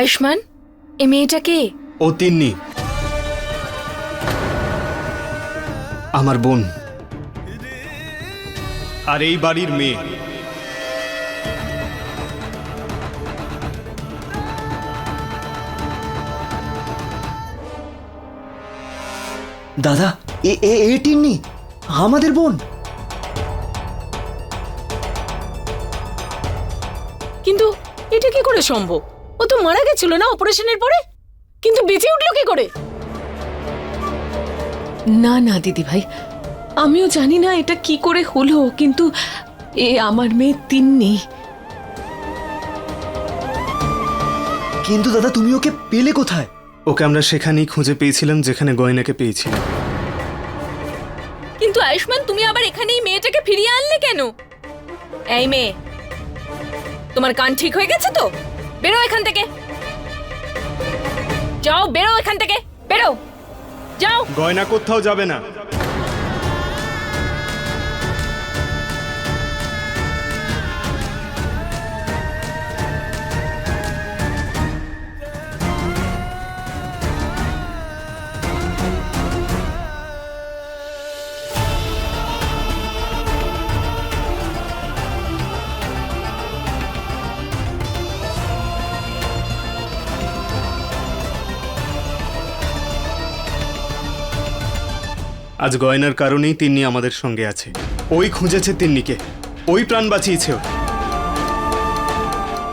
আয়ুষ্মান এ মেয়েটা কে? ও তিন্নি। আমার বোন। আর এই বাড়ির মেয়ে। দাদা এ এ এ টিন্নি আমাদের বোন। কিন্তু এটা কি করে সম্ভব? মারা গেছিল না অপারেশনের পরে? কিন্তু বেঁচে উঠল কি করে? না না দিদি ভাই আমিও জানি না এটা কি করে হলো কিন্তু এ আমার মেয়ে তিন্নি কিন্তু দাদা তুমি ওকে পেলে কোথায়? ওকে আমরা সেখানেই খুঁজে পেয়েছিলাম যেখানে গয়নাকে পেয়েছিলাম। কিন্তু আয়ুষ্মান তুমি আবার এখানে এই মেয়েটাকে ফিরিয়ে আনলে কেন? এই মেয়ে তোমার কান ঠিক হয়ে গেছে তো? বেরো এখান থেকে। যাও বেরো এখান থেকে। বেরো। যাও। গয়না কোথাও যাবে না। আজ গয়নার কারণেই তিন্নি আমাদের সঙ্গে আছে। ওই খুঁজেছে তিন্নিকে। ওই প্রাণ বাঁচিয়েছে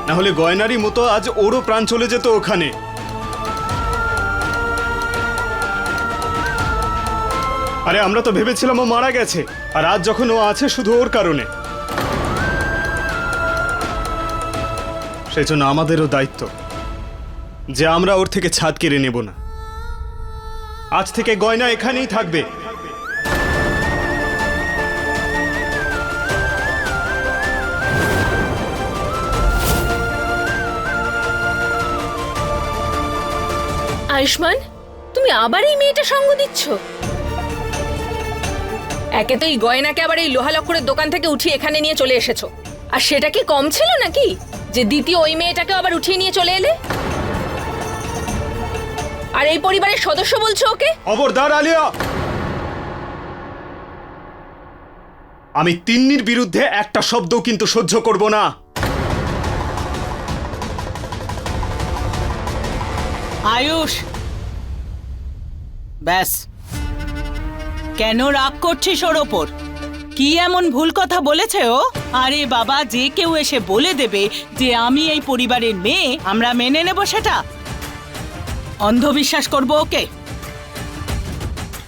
না হলে গয়নারই মতো আজ ওরও প্রাণ চলে যেত ওখানে। আরে আমরা তো ভেবেছিলাম ও মারা গেছে, আর আজ যখন ও আছে শুধু ওর কারণে। সেজন্য আমাদেরও দায়িত্ব যে আমরা ওর থেকে ছাদ কেড়ে নেব না। আজ থেকে গয়না এখানেই থাকবে। আয়ুষ্মান তুমি আবার এই মেয়েটা সঙ্গ দিচ্ছ? একে তো এই গয়নাকে আবার এই লোহা লক্করের দোকান থেকে উঠিয়ে এখানে নিয়ে চলে এসেছ। আর সেটা কি কম ছিল নাকি? যে দ্বিতীয় ওই মেয়েটাকে আবার উঠিয়ে নিয়ে চলে এলে? আর এই পরিবারের সদস্য বলছো ওকে? খবরদার আলিয়া! আমি তিন্নির বিরুদ্ধে একটা শব্দও কিন্তু সহ্য করব না। আয়ুষ। ব্যাস। কেন রাগ করছিস ওর ওপর? কি এমন ভুল কথা বলেছে ও? আরে বাবা, যে কেউ এসে বলে দেবে যে আমি এই পরিবারের মেয়ে, আমরা মেনে নেব সেটা। অন্ধবিশ্বাস করব ওকে।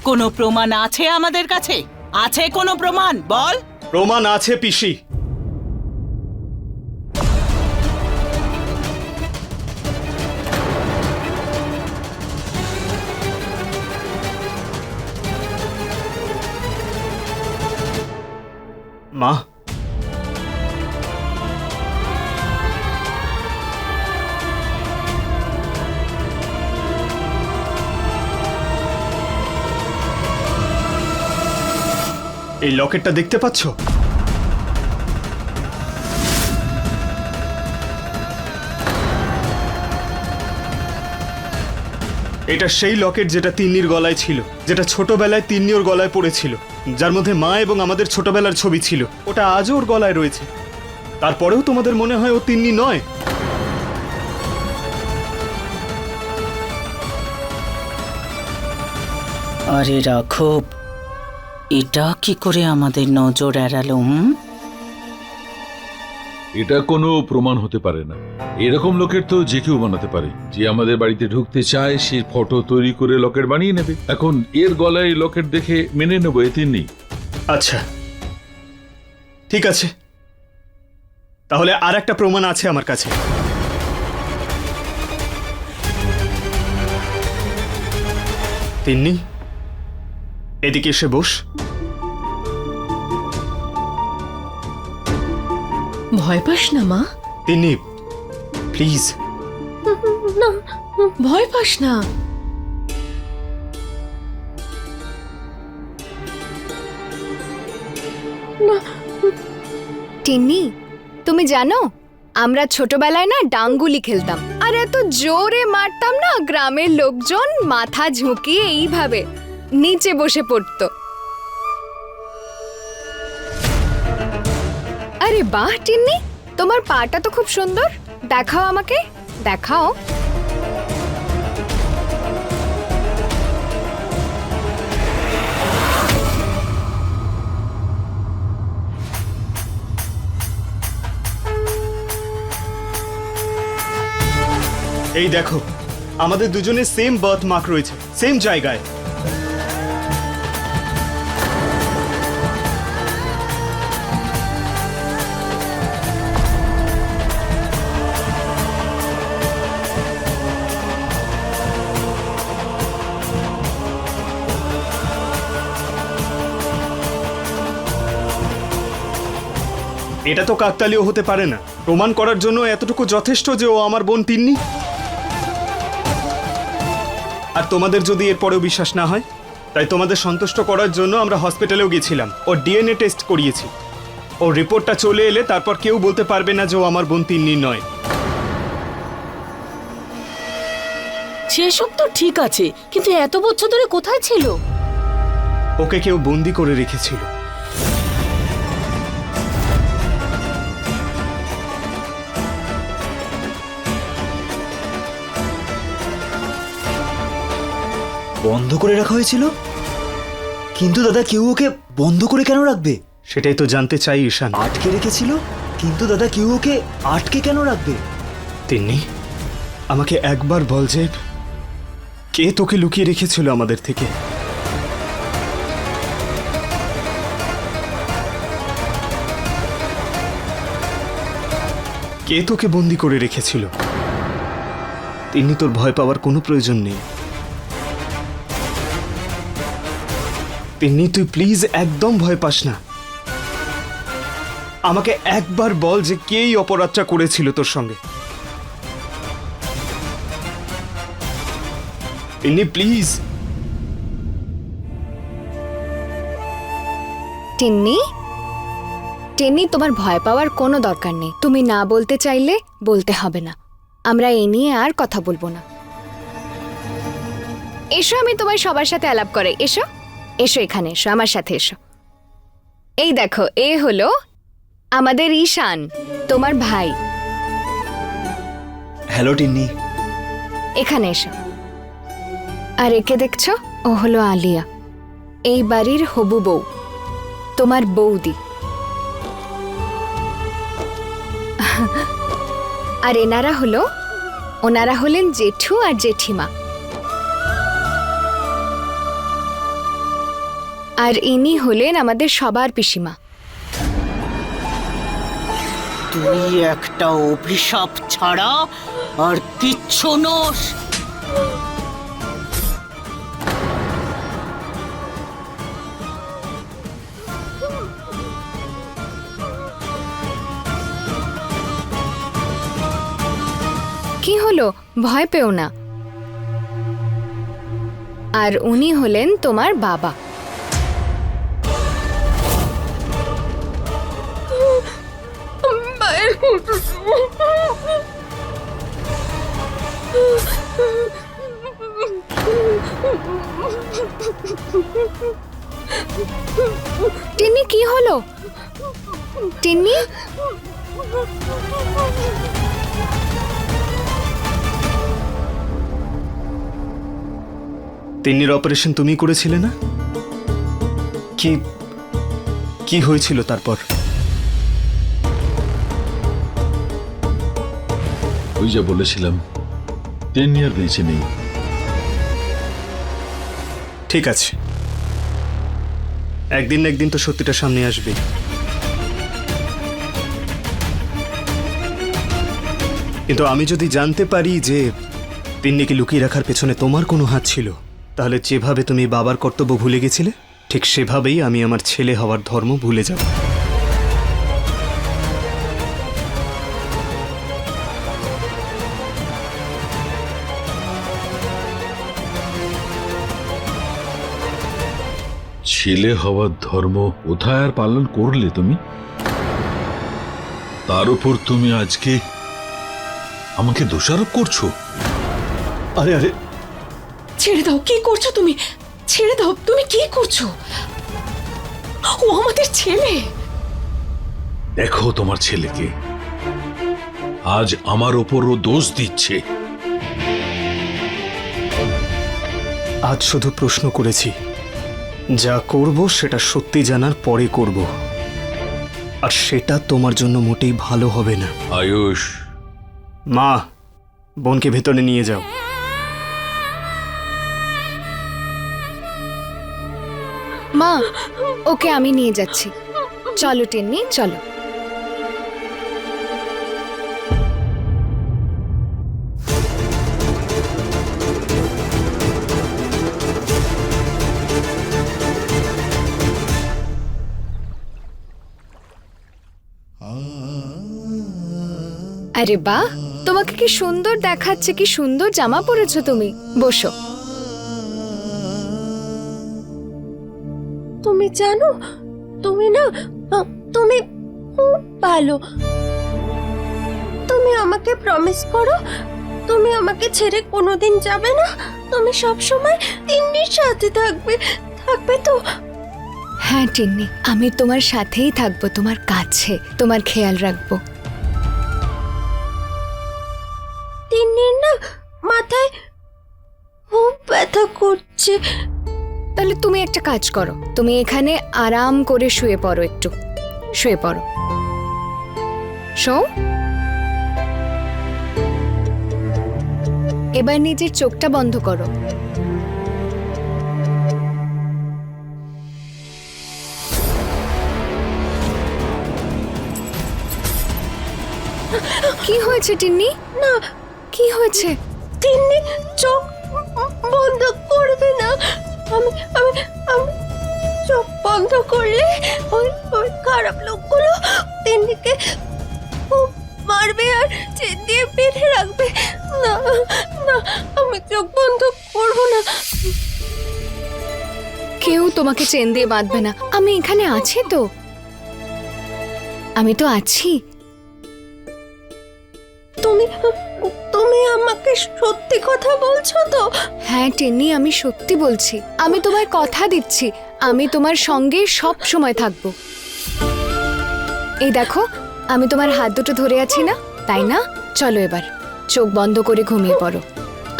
কোনো প্রমাণ আছে আমাদের কাছে? আছে কোনো প্রমাণ? বল। প্রমাণ আছে পিসি। মা। এই লকেটটা দেখতে পাচ্ছ? এটা সেই লকেট যেটা তিন্নির গলায় ছিল, যেটা ছোটবেলায় তিন্নি ওর গলায় পড়েছিল, যার মধ্যে মা এবং আমাদের ছোটবেলার ছবি ছিল। ওটা আজও ওর গলায় রয়েছে। তারপরেও তোমাদের মনে হয় ও তিন্নি নয়? আরে রাঘব, এটা কি করে আমাদের নজর এড়ালো, হুম? এটা কোনো প্রমাণ হতে পারে না। এরকম লোকের তো যে কেউ বানাতে পারে। যে আমাদের বাড়িতে ঢুকতে চায়, সে ফটো তৈরি করে লকেট বানিয়ে নেবে। এখন এর গলায় লকেট দেখে মেনে নেব এতে নেই। আচ্ছা। ঠিক আছে। তাহলে আর একটা প্রমাণ আছে আমার কাছে। তিন্নি, এদিকে এসে বস। ভয় পাস না মা। তিন্নি প্লিজ না ভয় পাস না। টিন্নি তুমি জানো আমরা ছোটবেলায় না ডাঙ্গুলি খেলতাম। আর আর এত জোরে মারতাম না গ্রামের লোকজন মাথা ঝুঁকিয়ে এইভাবে নিচে বসে পড়তো। আরে বাহ, টিন্নি। তোমার পাটা তো খুব সুন্দর। দেখাও আমাকে। দেখাও। এই দেখো, আমাদের দুজনের সেম বার্থ মার্ক রয়েছে সেম জায়গায়। এটা তো কাকতালীয় হতে পারে না। প্রমাণ করার জন্য এতটুকু যথেষ্ট যে ও আমার বোন তিন্নি। আর তোমাদের যদি এরপরেও বিশ্বাস না হয় তাই তোমাদের সন্তুষ্ট করার জন্য আমরা হসপিটালেও গেছিলাম। ও ডিএনএ টেস্ট করিয়েছি। ওর রিপোর্টটা চলে এলে তারপর কেউ বলতে পারবে না যে ও আমার বোন তিন্নি নয়। সেসব তো ঠিক আছে কিন্তু এত বছর ধরে কোথায় ছিল? ওকে কেউ বন্দি করে রেখেছিল। বন্ধ করে রাখা হয়েছিল? কিন্তু দাদা কেউ ওকে বন্ধ করে কেন রাখবে? সেটাই তো জানতে চাই ঈশান। আটকে রেখেছিল? কিন্তু দাদা কেউ ওকে আটকে কেন রাখবে? তিন্নি আমাকে একবার বল যে কে তোকে লুকিয়ে রেখেছিল আমাদের থেকে? কে তোকে বন্দি করে রেখেছিল? তিন্নি তোর ভয় পাওয়ার কোনো প্রয়োজন নেই। তিন্নি তুই প্লিজ একদম ভয় পাস না। আমাকে একবার বল যে কে এই অপরাধটা করেছিল তোর সঙ্গে। প্লিজ টিন্নি? টিন্নি, তোমার ভয় পাওয়ার কোনো দরকার নেই। তুমি না বলতে চাইলে বলতে হবে না। আমরা এ নিয়ে আর কথা বলব না। এসো, আমি তোমার সবার সাথে আলাপ করে এসো। এসো এখানে এসো আমার সাথে এসো। এই দেখো এ হলো আমাদের ঈশান তোমার ভাই। হ্যালো টিন্নি। এখানে এসো। আর একে দেখছ? ও হলো আলিয়া। এই বাড়ির হবু বউ তোমার বৌদি। আর এনারা হলো ওনারা হলেন জেঠু আর জেঠিমা। আর ইনি হলেন আমাদের সবার পিসিমা। তুই একটা অভিশাপ ছাড়া আর কিচ্ছু নোস। কি হলো? ভয় পেও না। আর উনি হলেন তোমার বাবা। টিন্নি কি হলো? টিন্নি? তিন্নির অপারেশন তুমি করেছিলে না? কি কি হয়েছিল তারপর? ওই যা বলেছিলাম টেন ইয়ার বেঁচে নেই। ঠিক আছে। একদিন না একদিন তো সত্যিটা সামনে আসবে কিন্তু আমি যদি জানতে পারি যে পিন্নিকে লুকিয়ে রাখার পেছনে তোমার কোনো হাত ছিল, তাহলে যেভাবে তুমি বাবার কর্তব্য ভুলে গেছিলে, ঠিক সেভাবেই আমি আমার ছেলে হওয়ার ধর্ম ভুলে যাব। ছেলে হওয়ার ধর্ম কোথায় আর পালন করলে তুমি? তার উপর তুমি আজকে আমাকে দোষারোপ করছ? আরে আরে। ছেড়ে দাও কি করছ তুমি? ছেড়ে দাও তুমি কি করছ? ও আমাদের ছেলে। দেখো তোমার ছেলেকে। আজ আমার ওপরও দোষ দিচ্ছে। আজ শুধু প্রশ্ন করেছি। যা করব সেটা সত্যি জানার পরে করব। আর সেটা তোমার জন্য মোটেই ভালো হবে না। আয়ুষ। মা বোনকে ভেতরে নিয়ে যাও। মা ওকে আমি নিয়ে যাচ্ছি। চলো টেন্নি চলো। আরে বাহ, তোমাকে কি সুন্দর দেখাচ্ছে, কি সুন্দর জামা পরেছো তুমি? বসো। তুমি জানো, তুমি না তুমি খুব ভালো। তুমি আমাকে প্রমিস করো, তুমি আমাকে ছেড়ে কোনোদিন যাবে না। তুমি সব সময় তিন্নির সাথে থাকবে থাকবে তো। হ্যাঁ টিন্নি আমি তোমার সাথেই থাকব তোমার কাছে তোমার খেয়াল রাখব। না মাথায় খুব ব্যথা করছে। তাহলে তুমি একটা কাজ করো তুমি এখানে আরাম করে শুয়ে পড়ো একটু শুয়ে পড়ো। শো এবার নিজের চোখটা বন্ধ করো। কি হয়েছে টিন্নি? না। কি হয়েছে? টিন্নি চোখ বন্ধ করবে না। আমি আমি আমি চোখ বন্ধ করলে ওই ওই খারাপ লোকগুলো তিন্নিকে খুব মারবে আর চেন দিয়ে বেঁধে রাখবে। না না আমি চোখ বন্ধ করব না। কেউ তোমাকে চেন দিয়ে বাঁধবে না। আমি এখানে আছি তো। আমি তো আছি। তুমি তুমি আমাকে সত্যি কথা বলছো তো? হ্যাঁ টেনি আমি সত্যি বলছি। আমি তোমায় কথা দিচ্ছি। আমি তোমার সঙ্গে সব সময় থাকব। এই দেখো আমি তোমার হাত দুটো ধরে আছি না? তাই না? চলো এবার। চোখ বন্ধ করে ঘুমিয়ে পড়ো।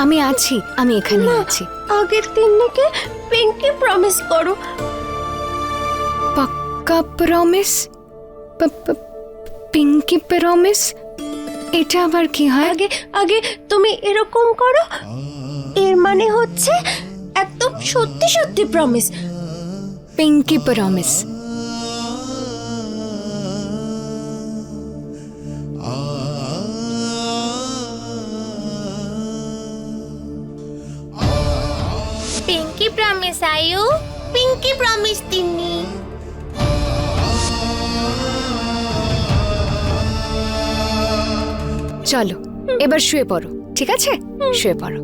আমি আছি আমি এখানে আছি। আগের তিন্নিকে পিঙ্কি প্রমিস করো। পাক্কা প্রমিস পিঙ্কি প্রমিস এটা আবার কি হয়? আগে আগে তুমি এরকম করো। এর মানে হচ্ছে একদম সত্যি সত্যি promise pinky promise pinky promise Ayu pinky promise Tinni চলো এবার শুয়ে পড়ো ঠিক আছে? শুয়ে পড়ো।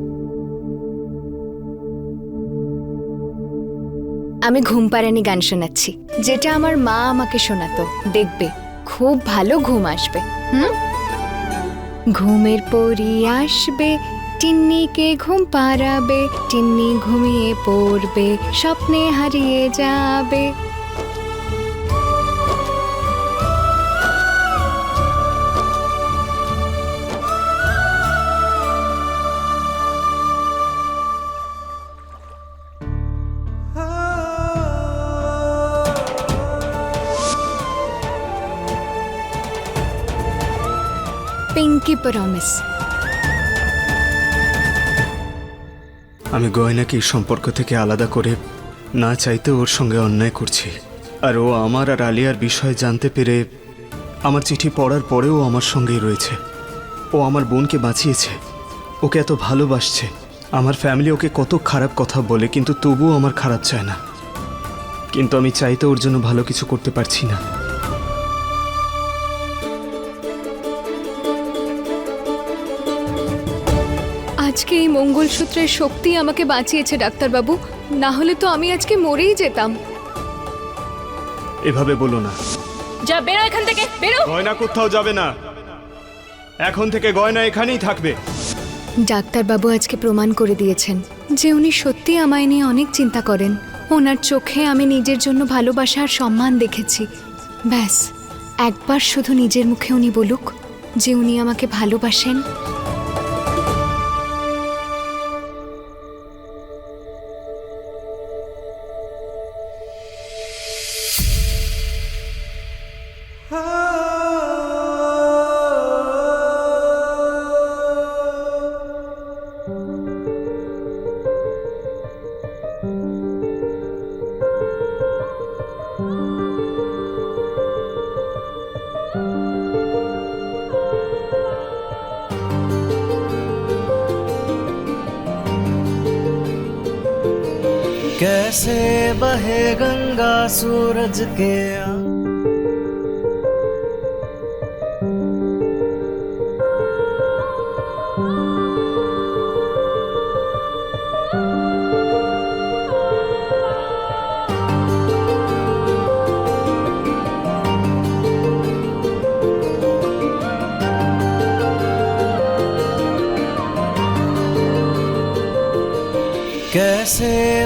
আমি ঘুম পাড়ানি গান শোনাচ্ছি যেটা আমার মা আমাকে শোনাতো দেখবে খুব ভালো ঘুম আসবে হুম? ঘুমের পরি আসবে টিন্নিকে ঘুম পাড়াবে টিন্নি ঘুমিয়ে পড়বে স্বপ্নে হারিয়ে যাবে। প্রমিস আমি গয়নাকে সম্পর্ক থেকে আলাদা করে না চাইতে ওর সঙ্গে অন্যায় করছি। আর ও আমার আর আলিয়ার বিষয়ে জানতে পেরে আমার চিঠি পড়ার পরেও আমার সঙ্গেই রয়েছে। ও আমার বোনকে বাঁচিয়েছে। ওকে এত ভালোবাসছে। আমার ফ্যামিলি ওকে কত খারাপ কথা বলে, কিন্তু তবুও আমার খারাপ চায় না। কিন্তু আমি চাইতে ওর জন্য ভালো কিছু করতে পারছি না। আজকে এই মঙ্গলসূত্রের শক্তি আমাকে বাঁচিয়েছে ডাক্তারবাবু। না হলে তো আমি আজকে মরেই যেতাম। এভাবে বলো না। যা বেরো এখান থেকে বেরো। গয়না কোথাও যাবে না। এখন থেকে গয়না এখানেই থাকবে। ডাক্তারবাবু আজকে প্রমাণ করে দিয়েছেন যে উনি সত্যি আমায় নিয়ে অনেক চিন্তা করেন। ওনার চোখে আমি নিজের জন্য ভালোবাসা আর সম্মান দেখেছি। ব্যাস একবার শুধু নিজের মুখে উনি বলুক যে উনি আমাকে ভালোবাসেন। कैसे बहे गंगा सूरज के कैसे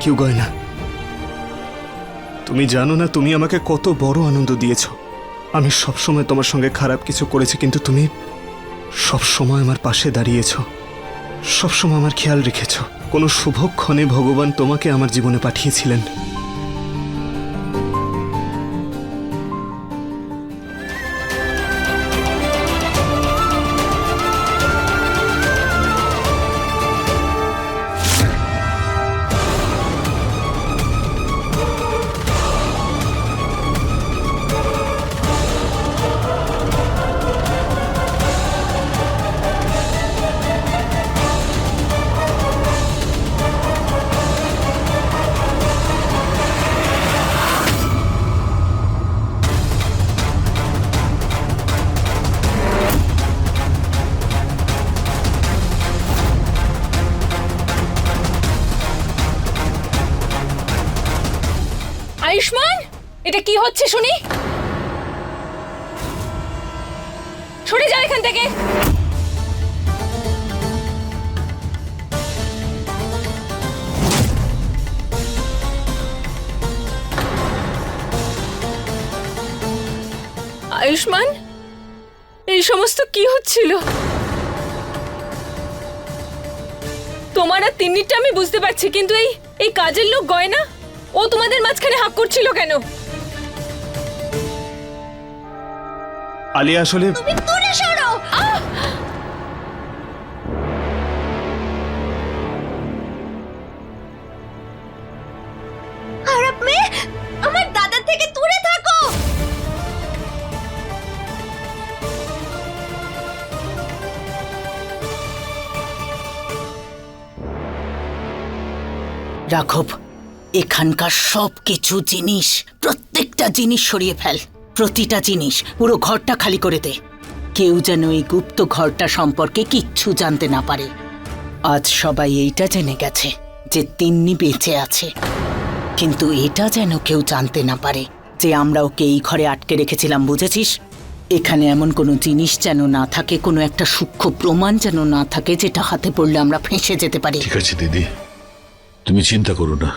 থ্যাংক ইউ গয়না। তুমি জানো না তুমি আমাকে কত বড় আনন্দ দিয়েছ। আমি সবসময় তোমার সঙ্গে খারাপ কিছু করেছি, কিন্তু তুমি সবসময় আমার পাশে দাঁড়িয়েছ। সবসময় আমার খেয়াল রেখেছ। কোনো শুভক্ষণে ভগবান তোমাকে আমার জীবনে পাঠিয়েছিলেন। আয়ুষ্মান? এই সমস্ত কি হচ্ছিল? তোমার আর তিন্নিরটা আমি বুঝতে পারছি কিন্তু এই এই কাজের লোক গয়না? ও তোমাদের মাঝখানে হাক করছিল কেন? আলিয়া আসলে তুমি দূরে সরো! রাঘব, এখানকার সব কিছু জিনিস, প্রত্যেকটা জিনিস সরিয়ে ফেল। প্রতিটা জিনিস পুরো ঘরটা খালি করে দে। কেউ যেন এই গুপ্ত ঘরটা সম্পর্কে কিচ্ছু জানতে না পারে। আজ সবাই এইটা জেনে গেছে যে তিন্নি বেঁচে আছে। কিন্তু এটা যেন কেউ জানতে না পারে যে আমরা ওকে এই ঘরে আটকে রেখেছিলাম, বুঝেছিস? এখানে এমন কোনো জিনিস যেন না থাকে, কোনো একটা সূক্ষ্ম প্রমাণ যেন না থাকে, যেটা হাতে পড়লে আমরা ফেঁসে যেতে পারি। ঠিক আছে, দিদি। তুমি চিন্তা করো না।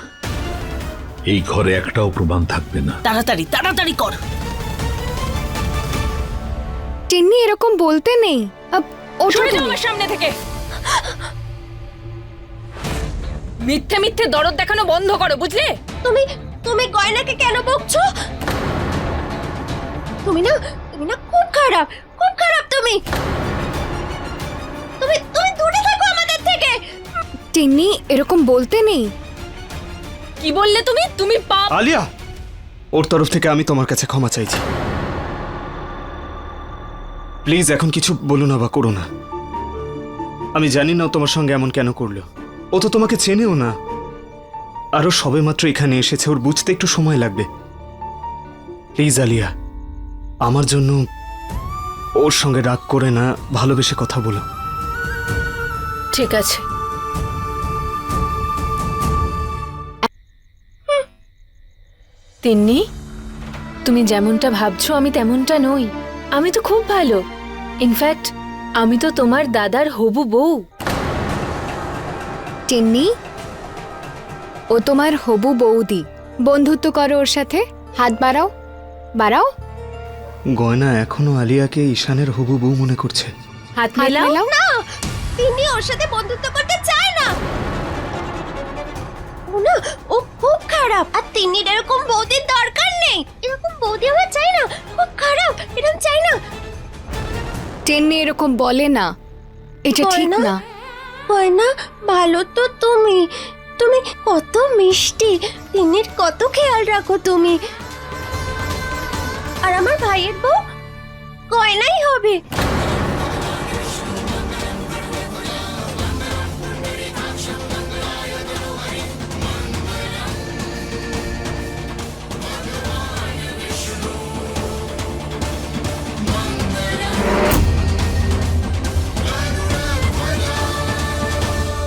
এই ঘরে একটাও প্রমাণ থাকবে না। তাড়াতাড়ি তাড়াতাড়ি কর। টিন্নি এরকম বলতে নেই। আব, ওঠো সরে যাও তুমি। আমার সামনে থেকে। মিথ্যে মিথ্যে দরদ দেখানো বন্ধ করো বুঝলে? তুমি তুমি গয়নাকে কেন বকছো? তুমি না তুমি না খুব খারাপ খুব খারাপ তুমি। তুমি তুমি টিন্নি এরকম বলতে নেই। কি বললে তুমি? তুমি পাপ আলিয়া ওর তরফ থেকে আমি তোমার কাছে ক্ষমা চাইছি। প্লিজ এখন কিছু বলো না বা করো না। আমি জানি না ও তোমার সঙ্গে এমন কেন করল। ও তো তোমাকে চেনেও না। আরও সবেমাত্র এখানে এসেছে ওর বুঝতে একটু সময় লাগবে। প্লিজ আলিয়া আমার জন্য ওর সঙ্গে রাগ করে না ভালোবেসে কথা বলো। ঠিক আছে। তিন্নি তুমি যেমনটা ভাবছ আমি তেমনটা নই। আমি তো খুব ভালো। ইনফ্যাক্ট আমি তো তোমার দাদার হবু বউ। টিন্নি ও তোমার হবু বৌদি। বন্ধুত্ব করো ওর সাথে। হাত বাড়াও। বাড়াও। গয়না এখনও আলিয়াকে ঈশানের হবু বউ মনে করছে। হাত মেলাও। না তিনি ওর সাথে বন্ধুত্ব করতে চায় না। ও না ও খুব খারাপ। আর তিনি এরকম বৌদির দরকার নেই। এরকম বৌদি আমার চাই না। খুব খারাপ। এরকম চাই না। টিন্নি এরকম বলে না। এটা ঠিক গয়না? না। গয়না ভালো তো তুমি। তুমি কত মিষ্টি। তিনির কত খেয়াল রাখো তুমি। আর আমার ভাইয়ের বউ গয়নাই হবে।